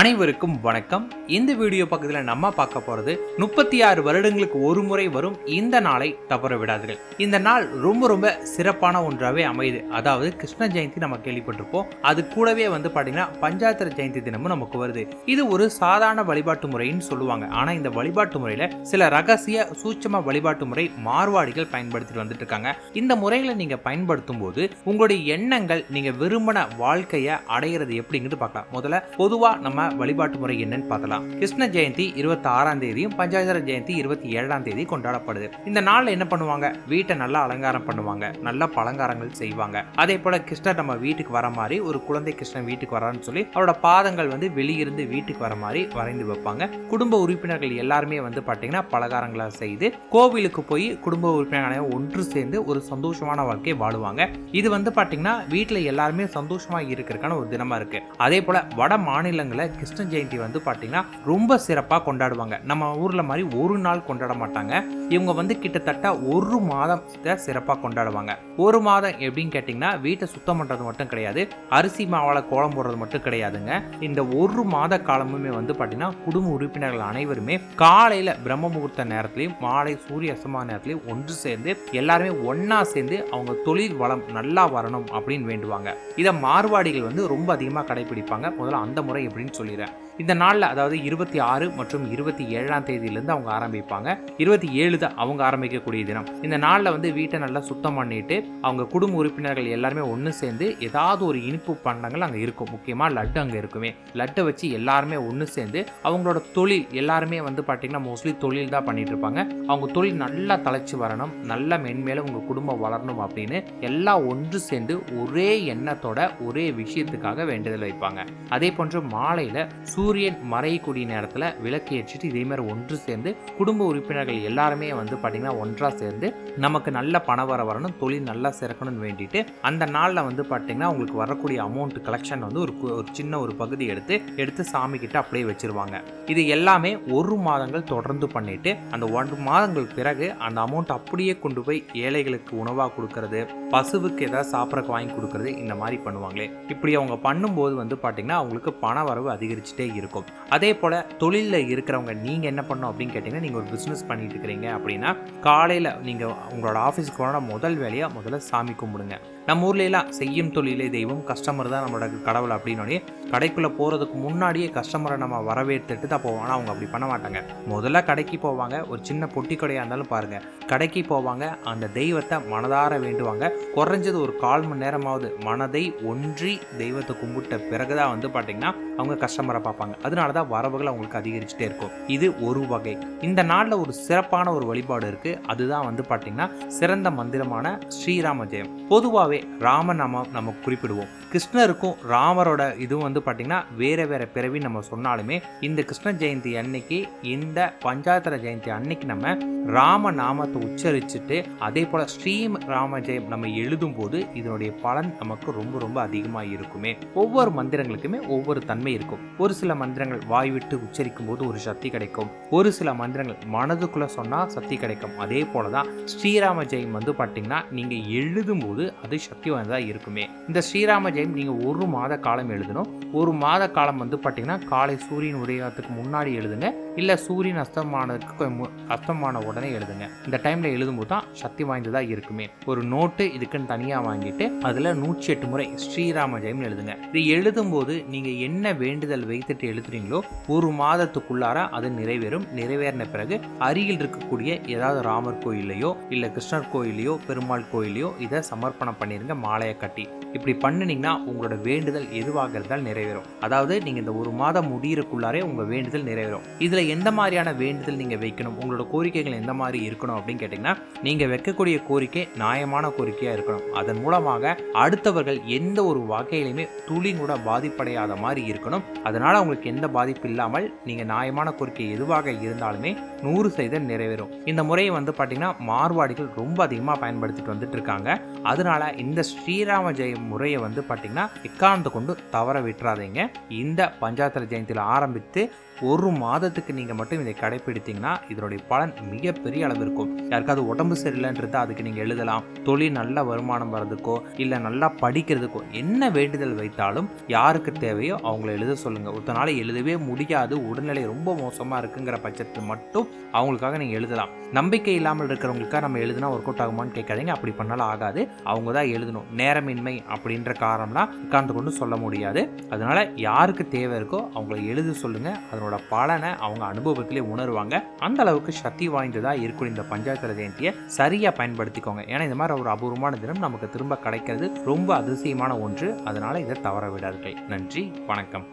அனைவருக்கும் வணக்கம். இந்த வீடியோ பக்கத்தில் நம்ம பார்க்க போகிறது முப்பத்தி ஆறு வருடங்களுக்கு ஒரு முறை வரும் இந்த நாளை தவற விடாதீர்கள். இந்த நாள் ரொம்ப ரொம்ப சிறப்பான ஒன்றாகவே அமையுது. அதாவது கிருஷ்ண ஜெயந்தி நம்ம கேள்விப்பட்டிருப்போம். அது கூடவே வந்து பார்த்தீங்கன்னா பஞ்சாயத்தர ஜெயந்தி தினமும் நமக்கு வருது. இது ஒரு சாதாரண வழிபாட்டு முறைன்னு சொல்லுவாங்க. ஆனால் இந்த வழிபாட்டு முறையில் சில ரகசிய சூட்சம வழிபாட்டு முறை மார்வாடிகள் பயன்படுத்திட்டு வந்துட்டு இருக்காங்க. இந்த முறைகளை நீங்கள் பயன்படுத்தும் போது உங்களுடைய எண்ணங்கள் நீங்கள் விரும்பின வாழ்க்கையை அடையிறது எப்படிங்கிறது பார்க்கலாம். முதல்ல பொதுவாக நம்ம வழிபாட்டு முறை என்னன்னு பார்த்தலாம். கிருஷ்ண ஜெயந்தி இருபத்தி ஆறாம் தேதியும் பஞ்சாயத்தர ஜெயந்தி இருபத்தி ஏழாம் தேதி கொண்டாடப்படுது. இந்த நாளில் என்ன பண்ணுவாங்க? வீட்டை நல்லா அலங்காரம் பண்ணுவாங்க. நல்ல பலங்காரங்கள் செய்வாங்க. அதே போல கிருஷ்ணர் நம்ம வீட்டுக்கு வர மாதிரி ஒரு குழந்தை கிருஷ்ணன் வீட்டுக்கு வரான்னு சொல்லி அவரோட பாதங்கள் வந்து வெளியிருந்து வீட்டுக்கு வர மாதிரி வரைந்து வைப்பாங்க. குடும்ப உறுப்பினர்கள் எல்லாருமே வந்து பாத்தீங்கன்னா பலகாரங்களை செய்து கோவிலுக்கு போய் குடும்ப உறுப்பினர்களை ஒன்று சேர்ந்து ஒரு சந்தோஷமான வாழ்க்கையை வாழுவாங்க. இது வந்து பாத்தீங்கன்னா வீட்டுல எல்லாருமே சந்தோஷமா இருக்கிறதுக்கான ஒரு தினமா இருக்கு. அதே போல வட மாநிலங்களில் கிருஷ்ண ஜெயந்தி வந்து பார்த்தீங்கன்னா ரொம்ப சிறப்பாக கொண்டாடுவாங்க. நம்ம ஊரில் மாதிரி ஒரு நாள் கொண்டாட மாட்டாங்க. இவங்க வந்து கிட்டத்தட்ட ஒரு மாதம் சிறப்பாக கொண்டாடுவாங்க. ஒரு மாதம் எப்படின்னு கேட்டிங்கன்னா வீட்டை சுத்தம் பண்ணுறது மட்டும் கிடையாது. அரிசி மாவால் கோலம் போடுறது மட்டும் கிடையாதுங்க. இந்த ஒரு மாத காலமுமே வந்து பார்த்தீங்கன்னா குடும்ப உறுப்பினர்கள் அனைவருமே காலையில் பிரம்ம முகூர்த்த நேரத்துலையும் மாலை சூரிய அசமான நேரத்துலையும் ஒன்று சேர்ந்து எல்லாருமே ஒன்றா சேர்ந்து அவங்க தொழில் வளம் நல்லா வரணும் அப்படின்னு வேண்டுவாங்க. இதை மார்வாடிகள் வந்து ரொம்ப அதிகமாக கடைபிடிப்பாங்க. முதல்ல அந்த முறை எப்படின்னு சொல்லிடுறேன் இந்த நாளில் அதாவது இருபத்தி ஆறு மற்றும் இருபத்தி ஏழாம் தேதியிலேருந்து அவங்க ஆரம்பிப்பாங்க. இருபத்தி ஏழு தான் அவங்க ஆரம்பிக்கக்கூடிய தினம். இந்த நாளில் வந்து வீட்டை நல்லா சுத்தம் பண்ணிட்டு அவங்க குடும்ப உறுப்பினர்கள் எல்லாருமே ஒன்று சேர்ந்து ஏதாவது ஒரு இனிப்பு பண்டங்கள் அங்கே இருக்கும். முக்கியமாக லட்டு அங்கே இருக்குமே. லட்டை வச்சு எல்லாருமே ஒன்று சேர்ந்து அவங்களோட தொழில் எல்லாருமே வந்து பார்த்தீங்கன்னா மோஸ்ட்லி தொழில் தான் பண்ணிட்டு இருப்பாங்க. அவங்க தொழில் நல்லா தலைச்சு வரணும் நல்லா மென்மேலும் உங்கள் குடும்பம் வளரணும் அப்படின்னு எல்லாம் ஒன்று சேர்ந்து ஒரே எண்ணத்தோட ஒரே விஷயத்துக்காக வேண்டுதல் வைப்பாங்க. அதே போன்று மாலையில் சூரியன் மறையக்கூடிய நேரத்தில் விளக்கு ஏற்றிட்டு இதே மாதிரி ஒன்று சேர்ந்து குடும்ப உறுப்பினர்கள் எல்லாருமே வந்து பார்த்தீங்கன்னா ஒன்றாக சேர்ந்து நமக்கு நல்ல பண வர வரணும் தொழில் நல்லா சிறக்கணும்னு வேண்டிட்டு அந்த நாளில் வந்து பார்த்தீங்கன்னா உங்களுக்கு வரக்கூடிய அமௌண்ட் கலெக்ஷன் வந்து ஒரு ஒரு சின்ன ஒரு பகுதி எடுத்து எடுத்து சாமி கிட்ட அப்படியே வச்சிருவாங்க. இது எல்லாமே ஒரு மாதங்கள் தொடர்ந்து பண்ணிட்டு அந்த ஒன்று மாதங்கள் பிறகு அந்த அமௌண்ட் அப்படியே கொண்டு போய் ஏழைகளுக்கு உணவாக கொடுக்கறது பசுவுக்கு ஏதாவது சாப்பிட்றக்கு வாங்கி கொடுக்கறது இந்த மாதிரி பண்ணுவாங்களே. இப்படி அவங்க பண்ணும்போது வந்து பார்த்தீங்கன்னா அவங்களுக்கு பண வரவு அதிகரிச்சுட்டே இருக்கும். அதே போல் தொழிலில் இருக்கிறவங்க நீங்கள் என்ன பண்ணணும் அப்படின்னு கேட்டிங்கன்னா நீங்கள் ஒரு பிஸ்னஸ் பண்ணிட்டு இருக்கிறீங்க அப்படின்னா காலையில் நீங்கள் உங்களோட ஆஃபீஸுக்கு போனால் முதல் வேலையாக முதல்ல சாமி கும்பிடுங்க. நம்ம ஊர்ல எல்லாம் செய்யும் தொழிலே தெய்வம் கஸ்டமர் தான் நம்மளோட கடவுள் அப்படின்னோடனே கடைக்குள்ளே போகிறதுக்கு முன்னாடியே கஸ்டமரை நம்ம வரவேற்றுட்டு தான் போவோம். ஆனால் அவங்க அப்படி பண்ண மாட்டாங்க. முதல்ல கடைக்கு போவாங்க. ஒரு சின்ன பொட்டி கடையாக இருந்தாலும் பாருங்கள் கடைக்கு போவாங்க. அந்த தெய்வத்தை மனதார வேண்டுவாங்க. குறைஞ்சது ஒரு கால் மணி நேரமாவது மனதை ஒன்றி தெய்வத்தை கும்பிட்ட பிறகுதான் வந்து பார்த்தீங்கன்னா அவங்க கஸ்டமரை பார்ப்பாங்க. அதனால தான் வரவுகள் அவங்களுக்கு அதிகரிச்சுட்டே இருக்கும். இது ஒரு வகை. இந்த நாளில் ஒரு சிறப்பான ஒரு வழிபாடு இருக்கு. அதுதான் வந்து பார்த்தீங்கன்னா சிறந்த மந்திரமான ஸ்ரீராம ஜெயம். பொதுவாகவே ராமநாமம் நம்ம குறிப்பிடுவோம். கிருஷ்ணருக்கும் ராமரோட இதுவும் வந்து பார்த்தீங்கன்னா வேறு வேறு பிறவி நம்ம சொன்னாலுமே இந்த கிருஷ்ண ஜெயந்தி அன்னைக்கு இந்த பஞ்சாயத்தர ஜெயந்தி அன்னைக்கு நம்ம ராம நாமத்தை உச்சரிச்சுட்டு அதே போல் ஸ்ரீம் ராம ஜெயம் நம்ம எழுதும் போது இதனுடைய பலன் நமக்கு ரொம்ப ரொம்ப அதிகமாக இருக்குமே. ஒவ்வொரு மந்திரங்களுக்குமே ஒவ்வொரு தன்மை இருக்கும். ஒரு சில மந்திரங்கள் வாய் விட்டு உச்சரிக்கும் போது ஒரு சக்தி கிடைக்கும். ஒரு சில மந்திரங்கள் மனதுக்குள்ளே சொன்னால் சக்தி கிடைக்கும். அதே போலதான் ஸ்ரீராம ஜெயம் வந்து பார்த்தீங்கன்னா நீங்கள் எழுதும் போது சக்தி வாய்ந்ததாக இருக்குமே. இந்த ஸ்ரீராம ஜெயம் நீங்கள் ஒரு மாத காலம் எழுதணும். ஒரு மாத காலம் வந்து பார்த்தீங்கன்னா காலை சூரியன் உதயத்துக்கு முன்னாடி எழுதுங்க. இல்லை சூரியன் அஸ்தமானதுக்கு மு- அஸ்தமான உடனே எழுதுங்க. இந்த டைம்ல எழுதும்போது தான் சக்தி வாய்ந்ததாக இருக்குமே. ஒரு நோட்டு இதுக்குன்னு தனியாக வாங்கிட்டு அதில் நூற்றி எட்டு முறை ஸ்ரீராம ஜெயம்னு எழுதுங்க. இது எழுதும்போது நீங்கள் என்ன வேண்டுதல் வைத்துட்டு எழுதுறீங்களோ ஒரு மாதத்துக்குள்ளார அது நிறைவேறும். நிறைவேறின பிறகு அருகில் இருக்கக்கூடிய ஏதாவது ராமர் கோயிலையோ இல்லை கிருஷ்ணர் கோயிலையோ பெருமாள் கோயிலையோ இதை சமர்ப்பணம் பண்ணிருங்க மாலையை கட்டி. இப்படி பண்ணினீங்கன்னா உங்களோட வேண்டுதல் எதுவாக இருந்தால் நிறைவேறும். அதாவது நீங்கள் இந்த ஒரு மாதம் முடியறக்குள்ளாரே உங்கள் வேண்டுதல் நிறைவேறும். இதில் எந்த மாதிரியான வேண்டுதல் நீங்கள் வைக்கணும்? உங்களோட கோரிக்கைகள் எந்த மாதிரி இருக்கணும் அப்படின்னு கேட்டிங்கன்னா நீங்கள் வைக்கக்கூடிய கோரிக்கை நியாயமான கோரிக்கையாக இருக்கணும். அதன் மூலமாக அடுத்தவர்கள் எந்த ஒரு வகையிலுமே துளி கூட பாதிப்படையாத மாதிரி இருக்கணும். அதனால் உங்களுக்கு எந்த பாதிப்பு இல்லாமல் நீங்கள் நியாயமான கோரிக்கை எதுவாக இருந்தாலுமே நூறு செய்த நிறைவேறும். இந்த முறையை வந்து பார்த்திங்கன்னா மார்வாடிகள் ரொம்ப அதிகமாக பயன்படுத்திட்டு வந்துட்டு இருக்காங்க. அதனால இந்த ஸ்ரீராம ஜெயம் முறையை வந்து பார்த்திங்கன்னா எக்காரணத்தை கொண்டு தவற விட்டுறாதீங்க. இந்த பஞ்சாத்திர ஜெயந்தியில் ஆரம்பித்து ஒரு மாதத்துக்கு நீங்கள் மட்டும் இதை கடைப்பிடித்தீங்கன்னா இதனுடைய பலன் மிகப்பெரிய அளவு இருக்கும் யாருக்காவது உடம்பு சரியில்லைன்றது அதுக்கு நீங்கள் எழுதலாம். தொழில் நல்ல வருமானம் வர்றதுக்கோ இல்லை நல்லா படிக்கிறதுக்கோ என்ன வேண்டுதல் வைத்தாலும் யாருக்கு தேவையோ அவங்கள எழுத சொல்லுங்கள் ஒருத்தனால எழுதவே முடியாது உடல்நிலை ரொம்ப மோசமாக இருக்குங்கிற பட்சத்தில் மட்டும் அவங்களுக்காக நீங்கள் எழுதலாம். நம்பிக்கை இல்லாமல் இருக்கிறவங்களுக்காக நம்ம எழுதுனா ஒர்க் அவுட் ஆகுமான்னு கேட்காதீங்க. அப்படி பண்ணாலும் ஆகாது. அவங்க தான் எழுதணும். நேரமின்மை அப்படின்ற காரணம்லாம் உட்கார்ந்து கொண்டு சொல்ல முடியாது. அதனால யாருக்கு தேவை இருக்கோ அவங்கள எழுத சொல்லுங்கள் அதனோட பலனை அவங்க அனுபவத்திலே உணருவாங்க. அந்த அளவுக்கு சக்தி வாய்ந்ததாக இருக்கும் இந்த பஞ்சாயத்துல ஜெயந்தியை சரியாக பயன்படுத்திக்கோங்க. ஏன்னா இந்த மாதிரி ஒரு அபூர்வமான தினம் நமக்கு திரும்ப கிடைக்கிறது ரொம்ப அதிசயமான ஒன்று. அதனால் இதை தவற விடாதீர்கள். நன்றி வணக்கம்.